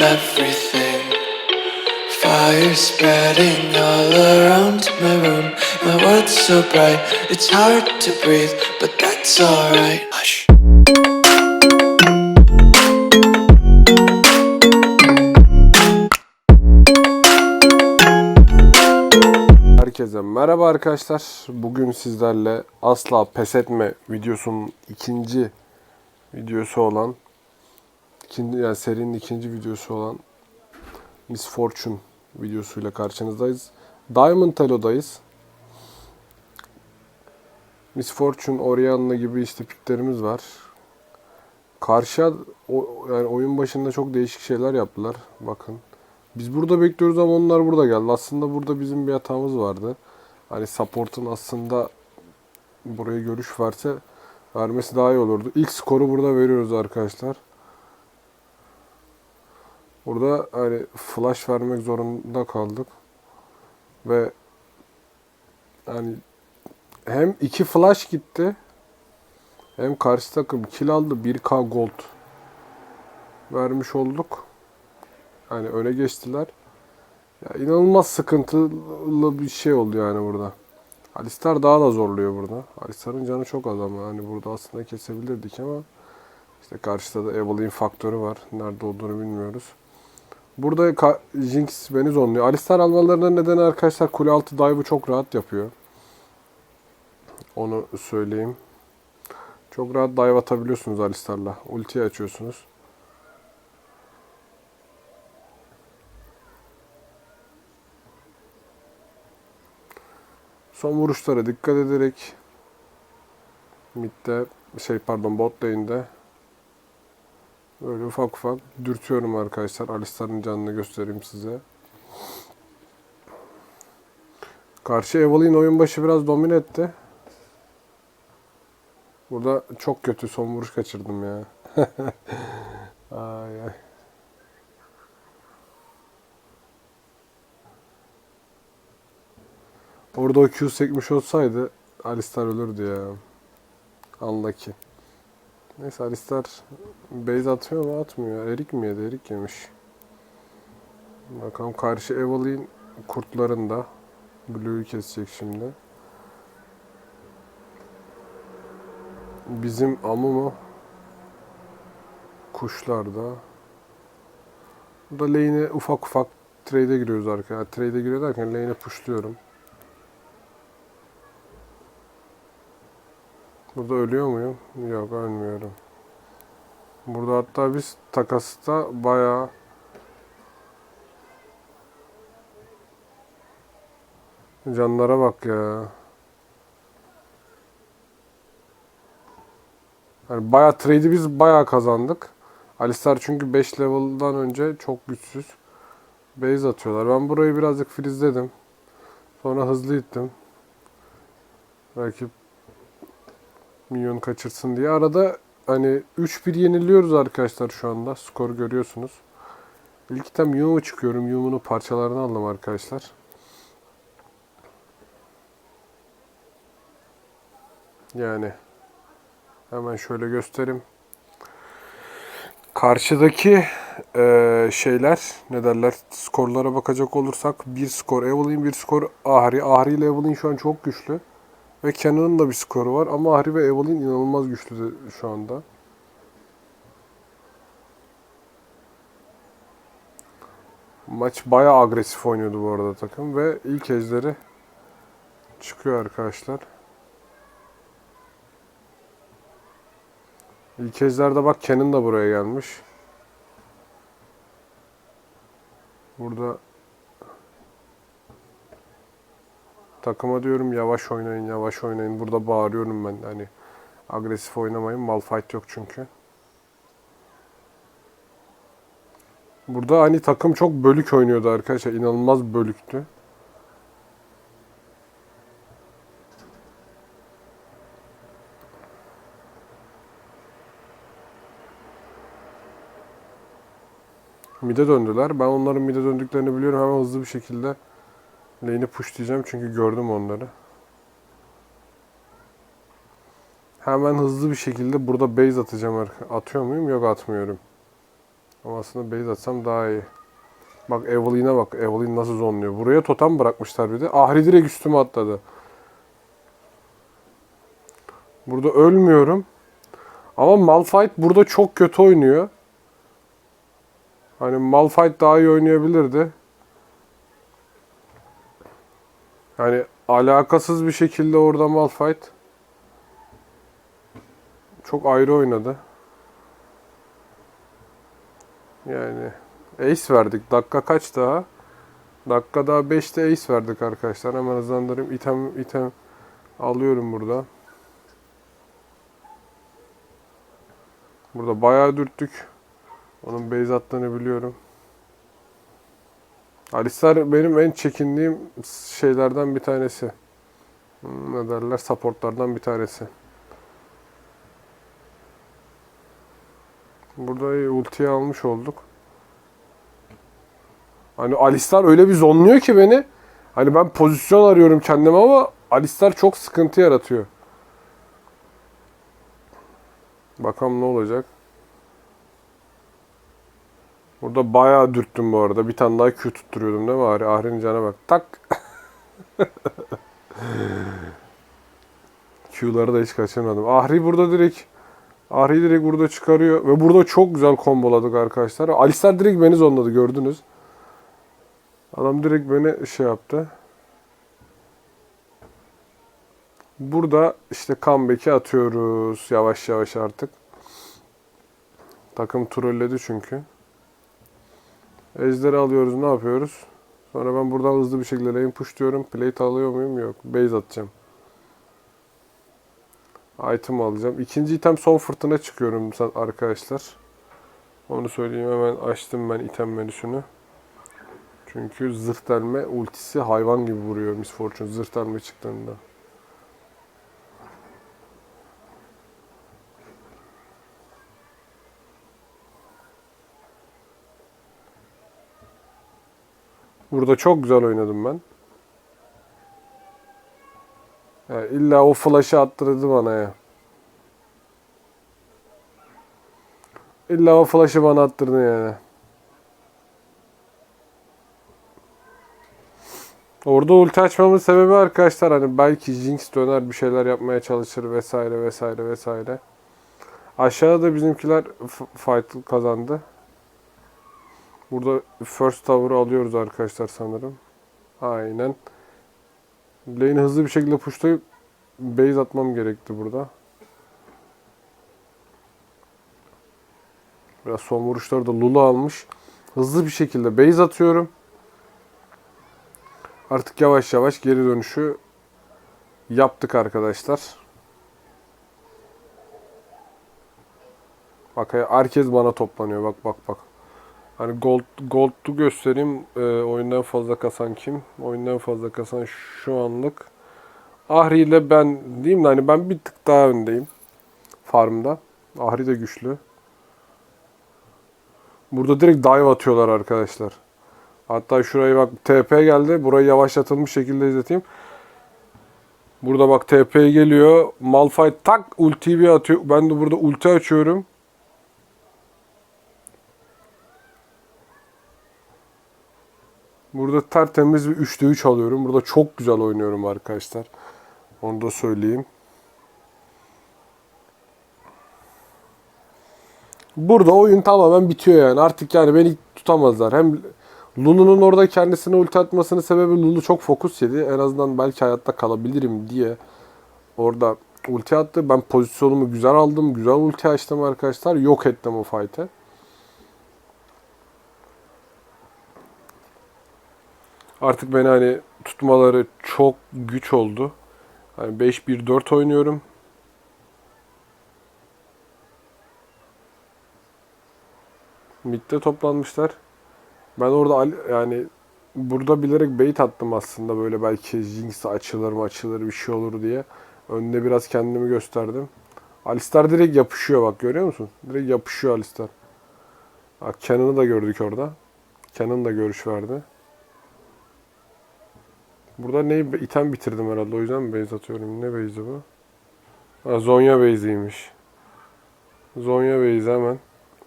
everything. Fire spreading all around my room. My world's so bright, it's hard to breathe, but that's alright. Hush. Herkese merhaba arkadaşlar. Bugün sizlerle asla pes etme videosunun ikinci videosu olan ikinci yani serinin ikinci videosu olan Miss Fortune videosuyla karşınızdayız. Diamond Elo'dayız. Miss Fortune, Orianna gibi işte piklerimiz var. Karşıya o, yani oyun başında çok değişik şeyler yaptılar. Bakın. Biz burada bekliyoruz ama onlar burada geldi. Aslında burada bizim bir hatamız vardı. Hani support'un aslında buraya görüş verse vermesi daha iyi olurdu. İlk skoru burada veriyoruz arkadaşlar. Burada hani flash vermek zorunda kaldık. Ve hani hem iki flash gitti hem karşı takım kill aldı 1k gold vermiş olduk. Hani öne geçtiler. Ya inanılmaz sıkıntılı bir şey oldu yani burada. Alistar daha da zorluyor burada. Alistar'ın canı çok az ama hani burada aslında kesebilirdik ama işte karşıda da Evelyn faktörü var. Nerede olduğunu bilmiyoruz. Burada Ka- Jinx beni zonluyor. Alistar almalarının nedeni arkadaşlar kule altı dive'ı çok rahat yapıyor. Onu söyleyeyim. Çok rahat dive atabiliyorsunuz Alistar'la. Ultiyi açıyorsunuz. Son vuruşlara dikkat ederek midde şey pardon bot lane'de böyle ufak ufak dürtüyorum arkadaşlar. Alistar'ın canını göstereyim size. Karşı Evelyn oyun başı biraz domine etti. Burada çok kötü son vuruş kaçırdım ya. ay ay. Orada o Q sekmiş olsaydı Alistar ölürdü ya. Unlucky. Neyse Alistar base atıyor mu atmıyor. Erik mi yedi? Erik yemiş. Bakalım karşı Evelyn kurtlarında. Blue'yu kesecek şimdi. Bizim Amumu kuşlarda. Burada lane'e ufak ufak trade'e giriyoruz arkadaşlar. Trade'e giriyor derken lane'e pushluyorum. Burada ölüyor muyum? Yok ölmüyorum. Burada hatta biz takasta bayağı canlara bak ya. Yani bayağı trade'i biz bayağı kazandık. Alistar çünkü 5 level'dan önce çok güçsüz. Base atıyorlar. Ben burayı birazcık freezeledim. Sonra hızlı ittim. Belki milyon kaçırsın diye. Arada hani 3-1 yeniliyoruz arkadaşlar şu anda. Skoru görüyorsunuz. İlk item Yumu çıkıyorum. Yumu'nun parçalarını aldım arkadaşlar. Yani hemen şöyle göstereyim. Karşıdaki eee, şeyler ne derler skorlara bakacak olursak bir skor Evelyn bir skor Ahri. Ahri ile Evelyn şu an çok güçlü. Ve Cannon'ın da bir skoru var ama Ahri ve Evelyn inanılmaz güçlü de şu anda. Maç bayağı agresif oynuyordu bu arada takım ve ilk ejderi çıkıyor arkadaşlar. İlk ejderde bak Cannon da buraya gelmiş. Burada Takıma diyorum yavaş oynayın, yavaş oynayın. Burada bağırıyorum ben hani agresif oynamayın. Malfight yok çünkü. Burada hani takım çok bölük oynuyordu arkadaşlar. İnanılmaz bölüktü. Mid'e döndüler. Ben onların mid'e döndüklerini biliyorum. Hemen hızlı bir şekilde Lane'i pushlayacağım çünkü gördüm onları. Hemen hızlı bir şekilde burada base atacağım. Atıyor muyum? Yok atmıyorum. Ama aslında base atsam daha iyi. Bak Evelyn'e bak. Evelyn nasıl zonluyor. Buraya totem bırakmışlar bir de. Ahri direkt üstüme atladı. Burada ölmüyorum. Ama Malphite burada çok kötü oynuyor. Hani Malphite daha iyi oynayabilirdi. Yani alakasız bir şekilde orada Malphite çok ayrı oynadı. Yani ace verdik. Dakika kaç daha? Dakika daha 5'te ace verdik arkadaşlar. Hemen hızlandırayım. İtem, item alıyorum burada. Burada bayağı dürttük. Onun base attığını biliyorum. Alistar benim en çekindiğim şeylerden bir tanesi. Hmm, Ne derler? Supportlardan bir tanesi. Burada ultiyi almış olduk. Hani Alistar öyle bir zonluyor ki beni. Hani ben pozisyon arıyorum kendime ama Alistar çok sıkıntı yaratıyor. Bakalım ne olacak. Burada bayağı dürttüm bu arada. Bir tane daha Q tutturuyordum değil mi Ahri? Ahri'nin cana bak. Tak. Q'ları da hiç kaçırmadım. Ahri burada direkt Ahri direkt burada çıkarıyor. Ve burada çok güzel komboladık arkadaşlar. Alistar direkt beni zonladı gördünüz. Adam direkt beni şey yaptı. Burada işte comeback'i atıyoruz yavaş yavaş artık. Takım trolledi çünkü. Ejderi alıyoruz ne yapıyoruz? Sonra ben buradan hızlı bir şekilde lane push diyorum. Plate alıyor muyum? Yok. Base atacağım. Item alacağım. İkinci item son fırtına çıkıyorum sa- arkadaşlar. Onu söyleyeyim hemen açtım ben item menüsünü. Çünkü zırh delme ultisi hayvan gibi vuruyor Miss Fortune zırh delme çıktığında. Burada çok güzel oynadım ben. Ya illa o flash'ı attırdı bana ya. İlla o flash'ı bana attırdı yani. Orada ulti açmamın sebebi arkadaşlar hani belki Jinx döner bir şeyler yapmaya çalışır vesaire vesaire vesaire. Aşağıda bizimkiler f- fight kazandı. Burada first tower'ı alıyoruz arkadaşlar sanırım. Aynen. Lane'i hızlı bir şekilde pushlayıp base atmam gerekti burada. Biraz son vuruşları da Lulu almış. Hızlı bir şekilde base atıyorum. Artık yavaş yavaş geri dönüşü yaptık arkadaşlar. Bak herkes bana toplanıyor. Bak bak bak. Hani gold gold'u göstereyim. Ee, oyundan fazla kasan kim? Oyundan fazla kasan şu anlık Ahri ile ben diyeyim de hani ben bir tık daha öndeyim farmda. Ahri de güçlü. Burada direkt dive atıyorlar arkadaşlar. Hatta şurayı bak TP geldi. Burayı yavaşlatılmış şekilde izleteyim. Burada bak TP geliyor. Malphite tak ultiyi bir atıyor. Ben de burada ulti açıyorum. Burada tertemiz bir 3'te 3 alıyorum. Burada çok güzel oynuyorum arkadaşlar. Onu da söyleyeyim. Burada oyun tamamen bitiyor yani. Artık yani beni tutamazlar. Hem Lulu'nun orada kendisine ulti atmasının sebebi Lulu çok fokus yedi. En azından belki hayatta kalabilirim diye orada ulti attı. Ben pozisyonumu güzel aldım. Güzel ulti açtım arkadaşlar. Yok ettim o fight'ı. Artık beni hani tutmaları çok güç oldu. Hani 5-1-4 oynuyorum. Mid'de toplanmışlar. Ben orada yani burada bilerek bait attım aslında böyle belki Jinx açılır mı açılır bir şey olur diye. Önde biraz kendimi gösterdim. Alistar direkt yapışıyor bak görüyor musun? Direkt yapışıyor Alistar. Bak Cannon'ı da gördük orada. Canon da görüş verdi. Burada neyi item bitirdim herhalde o yüzden base atıyorum? Ne base'i bu? Ha, Zonya base'iymiş. Zonya base hemen.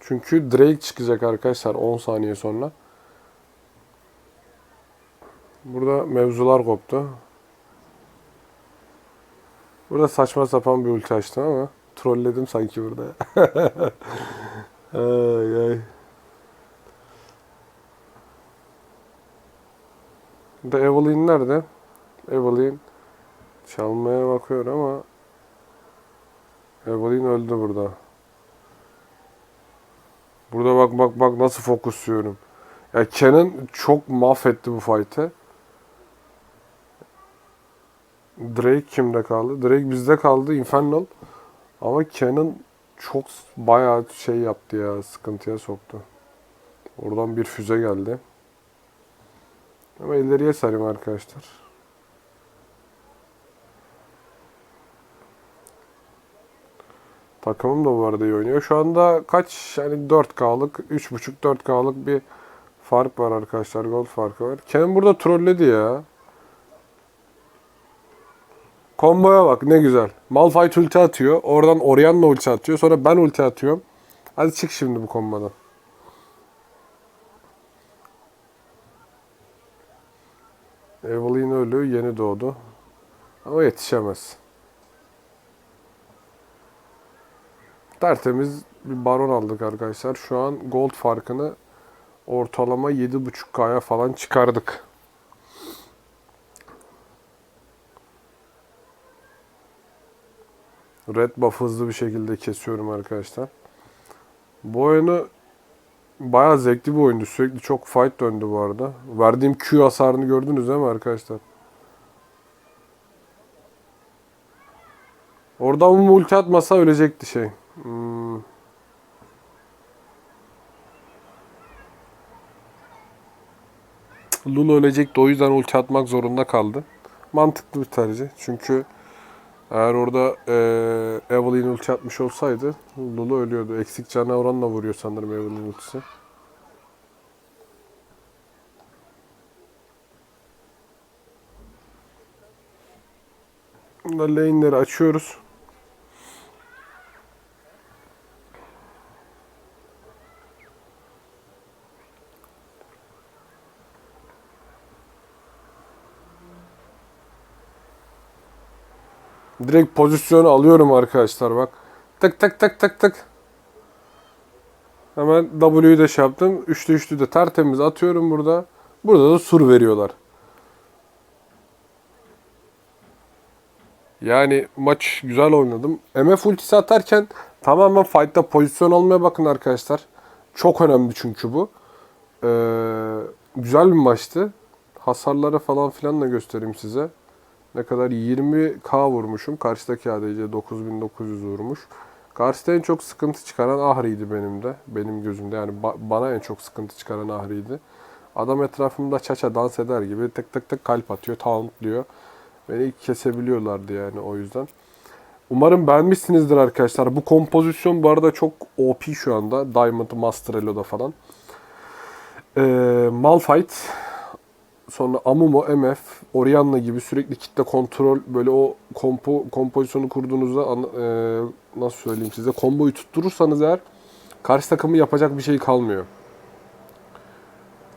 Çünkü Drake çıkacak arkadaşlar 10 saniye sonra. Burada mevzular koptu. Burada saçma sapan bir ulti açtım ama trolledim sanki burada. ay ay. Da Evelyn nerede? Evelyn çalmaya bakıyor ama Evelyn öldü burada. Burada bak bak bak nasıl fokusluyorum. Ya Kenan çok mahvetti bu fight'ı. Drake kimde kaldı? Drake bizde kaldı. Infernal. Ama Kenan çok bayağı şey yaptı ya. Sıkıntıya soktu. Oradan bir füze geldi. Ama ileriye sarayım arkadaşlar. Takımım da bu arada iyi oynuyor. Şu anda kaç yani 4K'lık 3.5 4K'lık bir fark var arkadaşlar. Gold farkı var. Ken burada trolledi ya. Komboya bak ne güzel. Malphite ulti atıyor. Oradan Orianna ulti atıyor. Sonra ben ulti atıyorum. Hadi çık şimdi bu kombodan. Evelyn ölü yeni doğdu. Ama yetişemez. Tertemiz bir baron aldık arkadaşlar. Şu an gold farkını ortalama 7.5K'ya falan çıkardık. Red buff hızlı bir şekilde kesiyorum arkadaşlar. Bu oyunu bayağı zevkli bir oyundu. Sürekli çok fight döndü bu arada. Verdiğim Q hasarını gördünüz değil mi arkadaşlar? Oradan bu ulti atmasa ölecekti şey. Hmm. Lulu ölecekti o yüzden ulti atmak zorunda kaldı. Mantıklı bir tercih. Çünkü eğer orada eee Evelyn ulti atmış olsaydı Lulu ölüyordu. Eksik cana oranla vuruyor sanırım Evelyn ultisi. Lane'leri açıyoruz. Direkt pozisyonu alıyorum arkadaşlar bak. Tık tık tık tık tık. Hemen W'yu de şey yaptım. Üçlü üçlü de tertemiz atıyorum burada. Burada da sur veriyorlar. Yani maç güzel oynadım. MF ultisi atarken tamamen fight'ta pozisyon almaya bakın arkadaşlar. Çok önemli çünkü bu. Ee, güzel bir maçtı. Hasarları falan filan da göstereyim size. Ne kadar 20k vurmuşum. Karşıdaki ADC 9900 vurmuş. Karşıda en çok sıkıntı çıkaran Ahri'ydi benim de. Benim gözümde yani ba- bana en çok sıkıntı çıkaran Ahri'ydi. Adam etrafımda çaça dans eder gibi tık tık tık kalp atıyor, tauntluyor. Beni kesebiliyorlardı yani o yüzden. Umarım beğenmişsinizdir arkadaşlar. Bu kompozisyon bu arada çok OP şu anda. Diamond Master Elo'da falan. Ee, Malphite, sonra Amumu, MF, Orianna gibi sürekli kitle kontrol böyle o kompo, kompozisyonu kurduğunuzda e, nasıl söyleyeyim size komboyu tutturursanız eğer karşı takımı yapacak bir şey kalmıyor.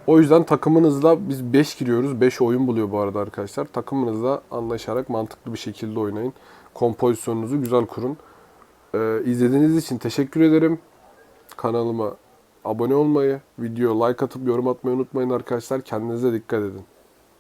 O yüzden takımınızla biz 5 giriyoruz. 5 oyun buluyor bu arada arkadaşlar. Takımınızla anlaşarak mantıklı bir şekilde oynayın. Kompozisyonunuzu güzel kurun. Ee, izlediğiniz için teşekkür ederim. Kanalıma abone olmayı, video like atıp yorum atmayı unutmayın arkadaşlar. Kendinize dikkat edin.